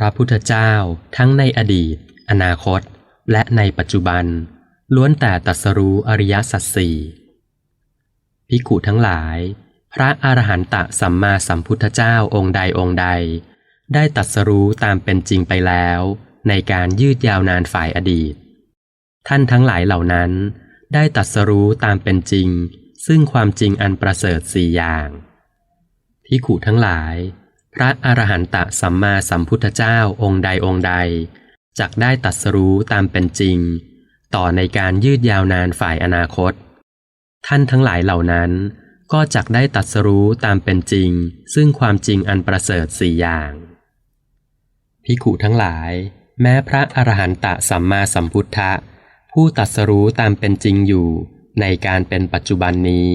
พระพุทธเจ้าทั้งในอดีต อนาคต และในปัจจุบัน ล้วนแต่ตัสรู้อริยสัจสี่ภิกขุทั้งหลาย พระอรหันตะสัมมาสัมพุทธเจ้าองค์ใดองค์ใด ได้ตัสรู้ตามเป็นจริงไปแล้ว ในการยืดยาวนานฝ่ายอดีต ท่านทั้งหลายเหล่านั้น ได้ตัสรู้ตามเป็นจริง ซึ่งความจริงอันประเสริฐสี่อย่างภิกขุทั้งหลาย ระอรหันตสัมมาสัมพุทธเจ้าองค์ใดองค์ใดจักได้ตรัสรู้ตามเป็นจริง ต่อในการยืดยาวนานฝ่ายอนาคต ท่านทั้งหลายเหล่านั้น ก็จักได้ตรัสรู้ตามเป็นจริง ซึ่งความจริงอันประเสริฐสี่อย่างภิกขุทั้งหลาย แม้พระอรหันตสัมมาสัมพุทธะผู้ตรัสรู้ตามเป็นจริงอยู่ในการเป็นปัจจุบันนี้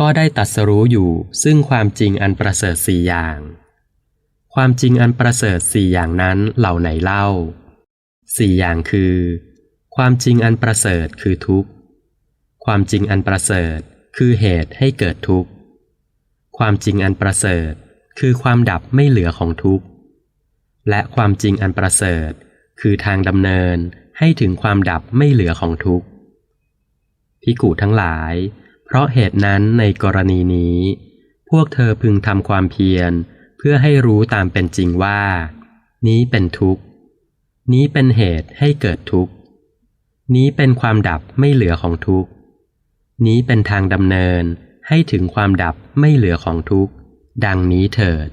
ก็ได้ตรัสรู้อยู่ซึ่งความจริงอันประเสริฐสี่อย่าง ความจริงอันประเสริฐสี่อย่างนั้นเหล่าไหนเล่าสี่อย่างคือ ความจริงอันประเสริฐคือทุกข์ ความจริงอันประเสริฐคือเหตุให้เกิดทุกข์ ความจริงอันประเสริฐคือความดับไม่เหลือของทุกข์ และความจริงอันประเสริฐคือทางดำเนินให้ถึงความดับไม่เหลือของทุกข์พิกูทั้งหลาย เพราะเหตุนั้นในกรณีนี้ พวกเธอพึงทำความเพียร พื่อให้รู้ตามเป็นจริงว่า นี้เป็นทุกข์ นี้เป็นเหตุให้เกิดทุกข์ นี้เป็นความดับไม่เหลือของทุกข์ นี้เป็นทางดำเนินให้ถึงความดับไม่เหลือของทุกข์ ดังนี้เถิด